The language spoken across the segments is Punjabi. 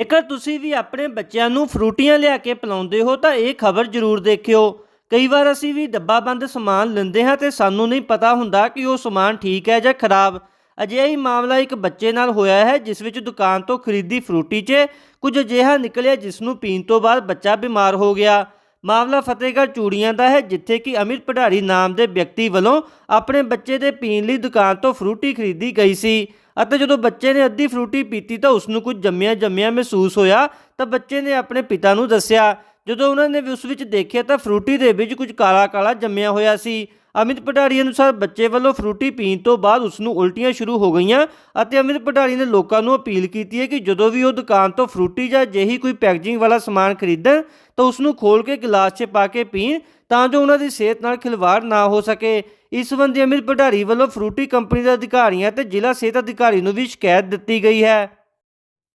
ਜੇਕਰ ਤੁਸੀਂ ਵੀ ਆਪਣੇ ਬੱਚਿਆਂ ਨੂੰ ਫਰੂਟੀਆਂ ਲਿਆ ਕੇ ਪਿਲਾਉਂਦੇ ਹੋ, ਤਾਂ ਇਹ ਖਬਰ ਜ਼ਰੂਰ ਦੇਖਿਓ। ਕਈ ਵਾਰ ਅਸੀਂ ਵੀ ਡੱਬਾ ਬੰਦ ਸਮਾਨ ਲੈਂਦੇ ਹਾਂ ਤੇ ਸਾਨੂੰ ਨਹੀਂ ਪਤਾ ਹੁੰਦਾ ਕਿ ਉਹ ਸਮਾਨ ਠੀਕ ਹੈ ਜਾਂ ਖਰਾਬ। ਅਜਿਹਾ ਹੀ ਮਾਮਲਾ ਇੱਕ ਬੱਚੇ ਨਾਲ ਹੋਇਆ ਹੈ, ਜਿਸ ਵਿੱਚ ਦੁਕਾਨ ਤੋਂ ਖਰੀਦੀ ਫਰੂਟੀ 'ਚ ਕੁਝ ਅਜਿਹਾ ਨਿਕਲਿਆ ਜਿਸ ਨੂੰ ਪੀਣ ਤੋਂ ਬਾਅਦ ਬੱਚਾ ਬਿਮਾਰ ਹੋ ਗਿਆ। ਮਾਮਲਾ ਫਤਿਹਗੜ੍ਹ ਚੂੜੀਆਂ ਦਾ ਹੈ, ਜਿੱਥੇ ਕਿ ਅਮਿਤ ਪਢਾਰੀ ਨਾਮ ਦੇ ਵਿਅਕਤੀ ਵੱਲੋਂ ਆਪਣੇ ਬੱਚੇ ਦੇ ਪੀਣ ਲਈ ਦੁਕਾਨ ਤੋਂ ਫਰੂਟੀ ਖਰੀਦੀ ਗਈ ਸੀ। ਅਤੇ ਜਦੋਂ ਬੱਚੇ ਨੇ ਅੱਧੀ ਫਰੂਟੀ ਪੀਤੀ ਤਾਂ ਉਸ ਨੂੰ ਕੁਝ ਜੰਮਿਆ ਜੰਮਿਆ ਮਹਿਸੂਸ ਹੋਇਆ, ਤਾਂ ਬੱਚੇ ਨੇ ਆਪਣੇ ਪਿਤਾ ਨੂੰ ਦੱਸਿਆ। ਜਦੋਂ ਉਹਨਾਂ ਨੇ ਵੀ ਉਸ ਵਿੱਚ ਦੇਖਿਆ ਤਾਂ ਫਰੂਟੀ ਦੇ ਵਿੱਚ ਕੁਝ ਕਾਲਾ ਕਾਲਾ ਜੰਮਿਆ ਹੋਇਆ ਸੀ। ਅਮਿਤ ਪਢਾਰੀ ਅਨੁਸਾਰ ਬੱਚੇ ਵੱਲੋਂ ਫਰੂਟੀ ਪੀਣ ਤੋਂ ਬਾਅਦ ਉਸ ਨੂੰ ਉਲਟੀਆਂ ਸ਼ੁਰੂ ਹੋ ਗਈਆਂ ਅਤੇ ਅਮਿਤ ਪਢਾਰੀ ਨੇ ਲੋਕਾਂ ਨੂੰ ਅਪੀਲ ਕੀਤੀ ਹੈ ਕਿ ਜਦੋਂ ਵੀ ਉਹ ਦੁਕਾਨ ਤੋਂ ਫਰੂਟੀ ਜਾਂ ਜਿਹੀ ਕੋਈ ਪੈਕੇਜਿੰਗ ਵਾਲਾ ਸਮਾਨ ਖਰੀਦਣ ਤਾਂ ਉਸ ਨੂੰ ਖੋਲ ਕੇ ਗਲਾਸ 'ਚ ਪਾ ਕੇ ਪੀਣ ਤਾਂ ਜੋ ਉਹਨਾਂ ਦੀ ਸਿਹਤ ਨਾਲ ਖਿਲਵਾੜ ਨਾ ਹੋ ਸਕੇ। ਇਸ ਸੰਬੰਧੀ ਅਮਿਤ ਪਢਾਰੀ ਵੱਲੋਂ ਫਰੂਟੀ ਕੰਪਨੀ ਦੇ ਅਧਿਕਾਰੀਆਂ ਤੇ ਜ਼ਿਲ੍ਹਾ ਸਿਹਤ ਅਧਿਕਾਰੀ ਨੂੰ ਵੀ ਸ਼ਿਕਾਇਤ ਦਿੱਤੀ ਗਈ ਹੈ।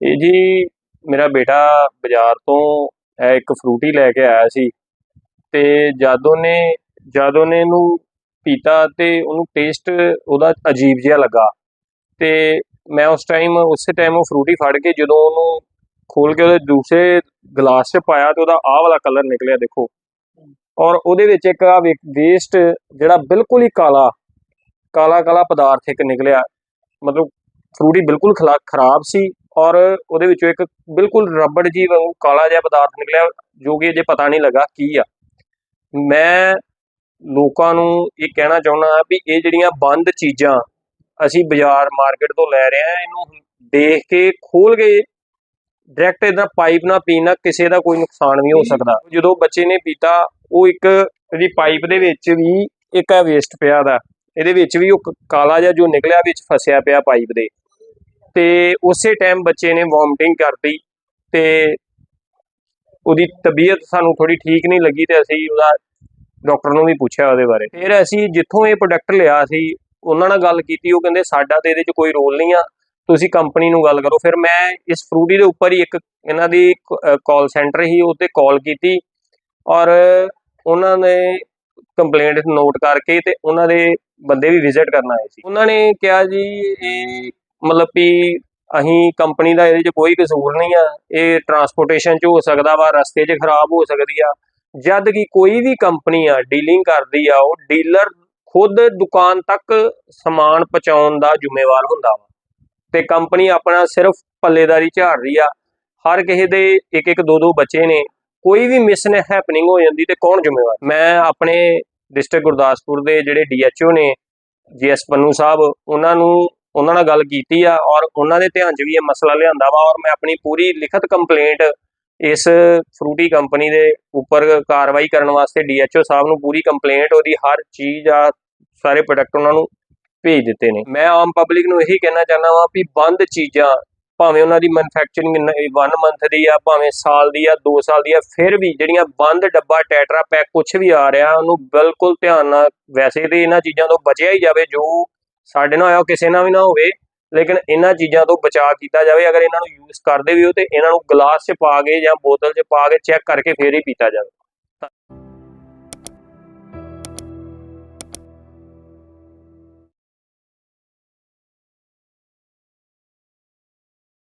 ਇਹ ਜੀ ਮੇਰਾ ਬੇਟਾ ਬਾਜ਼ਾਰ ਤੋਂ ਇੱਕ ਫਰੂਟੀ ਲੈ ਕੇ ਆਇਆ ਸੀ ਤੇ ਜਦ ਉਹਨੇ ਜਦ ਉਹਨੇ ਇਹਨੂੰ ਪੀਤਾ ਤੇ ਉਹਨੂੰ ਟੇਸਟ ਉਹਦਾ ਅਜੀਬ ਜਿਹਾ ਲੱਗਾ ਤੇ ਮੈਂ ਉਸ ਟਾਈਮ, ਉਸੇ ਟਾਈਮ ਉਹ ਫਰੂਟੀ ਫੜ ਕੇ ਜਦੋਂ ਉਹਨੂੰ ਖੋਲ ਕੇ ਉਹਦੇ ਦੂਸਰੇ ਗਲਾਸ 'ਚ ਪਾਇਆ ਤੇ ਉਹਦਾ ਆਹ ਵਾਲਾ ਕਲਰ ਨਿਕਲਿਆ ਦੇਖੋ। ਔਰ ਉਹਦੇ ਵਿੱਚ ਇੱਕ ਆ ਵੇਸਟ ਜਿਹੜਾ ਬਿਲਕੁਲ ਹੀ ਕਾਲਾ ਕਾਲਾ ਕਾਲਾ ਪਦਾਰਥ ਇੱਕ ਨਿਕਲਿਆ। ਮਤਲਬ ਫਰੂਟੀ ਬਿਲਕੁਲ ਖਲਾ- ਖਰਾਬ ਸੀ ਔਰ ਉਹਦੇ ਵਿੱਚੋਂ ਇੱਕ ਬਿਲਕੁਲ ਰਬੜ ਜੀ ਵਾਂਗੂ ਕਾਲਾ ਜਿਹਾ ਪਦਾਰਥ ਨਿਕਲਿਆ ਜੋ ਕਿ ਅਜੇ ਪਤਾ ਨਹੀਂ ਲੱਗਾ ਕੀ ਆ। ਮੈਂ ਲੋਕਾਂ ਨੂੰ ਇਹ ਕਹਿਣਾ ਚਾਹੁੰਦਾ ਵੀ ਇਹ ਜਿਹੜੀਆਂ ਬੰਦ ਚੀਜ਼ਾਂ ਅਸੀਂ ਬਾਜ਼ਾਰ ਮਾਰਕੀਟ ਤੋਂ ਲੈ ਰਹੇ ਆ ਇਹਨੂੰ ਦੇਖ ਕੇ ਖੋਲ ਕੇ ਡਾਇਰੈਕਟ ਇਹਦਾ ਪਾਈਪ ਨਾਲ ਪੀਣ ਕਿਸੇ ਦਾ ਕੋਈ ਨੁਕਸਾਨ ਵੀ ਹੋ ਸਕਦਾ। ਜਦੋਂ ਬੱਚੇ ਨੇ ਪੀਤਾ ਉਹ ਇੱਕ ਇਹਦੀ ਪਾਈਪ ਦੇ ਵਿੱਚ ਵੀ ਇੱਕ ਆ ਵੇਸਟ ਪਿਆ ਦਾ। ਇਹਦੇ ਵਿੱਚ ਵੀ ਉਹ ਕ- ਕਾਲਾ ਜਿਹਾ ਜੋ ਨਿਕਲਿਆ ਵਿੱਚ ਫਸਿਆ ਪਿਆ ਪਾਈਪ ਦੇ। ਤੇ ਉਸੇ ਟਾਈਮ ਬੱਚੇ ਨੇ ਵੋਮਟਿੰਗ ਕਰਤੀ ਤੇ ਉਹਦੀ ਤਬੀਅਤ ਸਾਨੂੰ ਥੋੜੀ ਠੀਕ ਨਹੀਂ ਲੱਗੀ ਤੇ ਅਸੀਂ ਉਹਦਾ ਡਾਕਟਰ ਨੂੰ ਵੀ ਪੁੱਛਿਆ ਉਹਦੇ ਬਾਰੇ। ਫਿਰ ਅਸੀਂ ਜਿੱਥੋਂ ਇਹ ਪ੍ਰੋਡਕਟ ਲਿਆ ਸੀ, ਉਹਨਾਂ ਨਾਲ ਗੱਲ ਕੀਤੀ, ਉਹ ਕਹਿੰਦੇ ਸਾਡਾ ਤੇ ਇਹਦੇ 'ਚ ਕੋਈ ਰੋਲ ਨਹੀਂ ਆ, ਤੁਸੀਂ ਕੰਪਨੀ ਨੂੰ ਗੱਲ ਕਰੋ। ਫਿਰ ਮੈਂ ਇਸ ਫਰੂਟੀ ਦੇ ਉੱਪਰ ਹੀ ਇੱਕ ਇਹਨਾਂ ਦੀ ਕਾਲ ਸੈਂਟਰ ਹੀ ਉੱਤੇ ਕਾਲ ਕੀਤੀ ਔਰ ਉਹਨਾਂ ਨੇ ਕੰਪਲੇਂਟ ਨੋਟ ਕਰਕੇ ਤੇ ਉਹਨਾਂ ਦੇ ਬੰਦੇ ਵੀ ਵਿਜ਼ਿਟ ਕਰਨ ਆਏ ਸੀ। ਉਹਨਾਂ ਨੇ ਕਿਹਾ ਜੀ, ਇਹ ਮਤਲਬ ਵੀ ਅਸੀਂ ਕੰਪਨੀ ਦਾ ਇਹਦੇ 'ਚ ਕੋਈ ਕਸੂਰ ਨਹੀਂ ਆ, ਇਹ ਟਰਾਂਸਪੋਰਟੇਸ਼ਨ 'ਚ ਹੋ ਸਕਦਾ ਵਾ, ਰਸਤੇ 'ਚ ਖਰਾਬ ਹੋ ਸਕਦੀ ਆ। ਜਦ ਕਿ ਕੋਈ ਵੀ ਕੰਪਨੀ ਆ ਡੀਲਿੰਗ ਕਰਦੀ ਆ, ਉਹ ਡੀਲਰ ਖੁਦ ਦੁਕਾਨ ਤੱਕ ਸਮਾਨ ਪਹੁੰਚਾਉਣ ਦਾ ਜ਼ਿੰਮੇਵਾਰ ਹੁੰਦਾ ਵਾ। ਤੇ ਕੰਪਨੀ ਆਪਣਾ ਸਿਰਫ ਪੱਲੇਦਾਰੀ ਝਾੜ ਰਹੀ ਆ। ਹਰ ਕਿਸੇ ਦੇ ਇੱਕ ਇੱਕ ਦੋ ਦੋ ਬੱਚੇ ਨੇ। ਕੋਈ ਵੀ ਮਿਸ ਹੈਪਨਿੰਗ ਹੋ ਜਾਂਦੀ ਤੇ ਕੌਣ ਜ਼ਿੰਮੇਵਾਰ? ਮੈਂ ਆਪਣੇ ਡਿਸਟ੍ਰਿਕਟ ਗੁਰਦਾਸਪੁਰ ਦੇ ਜਿਹੜੇ ਡੀਐਚਓ ਨੇ ਜੀਐਸ ਪੰਨੂ ਸਾਹਿਬ, ਉਹਨਾਂ ਨੂੰ, ਉਹਨਾਂ ਨਾਲ ਗੱਲ ਕੀਤੀ ਆ ਔਰ ਉਹਨਾਂ ਦੇ ਧਿਆਨ 'ਚ ਵੀ ਇਹ ਮਸਲਾ ਲਿਆਂਦਾ ਵਾ ਔਰ ਮੈਂ ਆਪਣੀ ਪੂਰੀ ਲਿਖਤ ਕੰਪਲੇਂਟ ਇਸ ਫਰੂਟੀ ਕੰਪਨੀ ਦੇ ਉੱਪਰ ਕਾਰਵਾਈ ਕਰਨ ਵਾਸਤੇ ਡੀਐਚਓ ਸਾਹਿਬ ਨੂੰ ਪੂਰੀ ਕੰਪਲੇਂਟ ਉਹਦੀ ਹਰ ਚੀਜ਼ ਆ, ਸਾਰੇ ਪ੍ਰੋਡਕਟ ਉਹਨਾਂ ਨੂੰ ਭੇਜ ਦਿੱਤੇ ਨੇ। ਮੈਂ ਆਮ ਪਬਲਿਕ ਨੂੰ ਇਹੀ ਕਹਿਣਾ ਚਾਹੁੰਦਾ ਵਾਂ ਵੀ ਬੰਦ ਚੀਜ਼ਾਂ ਭਾਵੇਂ ਉਹਨਾਂ ਦੀ ਮੈਨੂਫੈਕਚਰਿੰਗ 1 ਮੰਥ ਦੀ ਆ, ਭਾਵੇਂ ਸਾਲ ਦੀ ਆ 2 ਸਾਲ ਦੀ ਆ, ਫਿਰ ਵੀ ਜਿਹੜੀਆਂ ਬੰਦ ਡੱਬਾ, ਟੈਟਰਾ ਪੈਕ ਕੁਝ ਵੀ ਆ ਰਿਹਾ, ਉਹਨੂੰ ਬਿਲਕੁਲ ਧਿਆਨ ਨਾਲ ਵੈਸੇ ਤੇ ਇਹਨਾਂ ਚੀਜ਼ਾਂ ਤੋਂ ਬਚਿਆ ਹੀ ਜਾਵੇ, ਜੋ ਸਾਡੇ ਨਾਲ ਹੋਇਆ, ਕਿਸੇ ਨਾਲ ਵੀ ਨਾ ਹੋਵੇ, ਲੇਕਿਨ ਇਹਨਾਂ ਚੀਜ਼ਾਂ ਤੋਂ ਬਚਾਅ ਕੀਤਾ ਜਾਵੇ, ਅਗਰ ਇਹਨਾਂ ਨੂੰ ਯੂਜ਼ ਕਰਦੇ ਵੀ ਹੋ ਤੇ ਇਹਨਾਂ ਨੂੰ ਗਲਾਸ 'ਚ ਪਾ ਕੇ ਜਾਂ ਬੋਤਲ 'ਚ ਪਾ ਕੇ ਚੈੱਕ ਕਰਕੇ ਫੇਰ ਹੀ ਪੀਤਾ ਜਾਵੇ।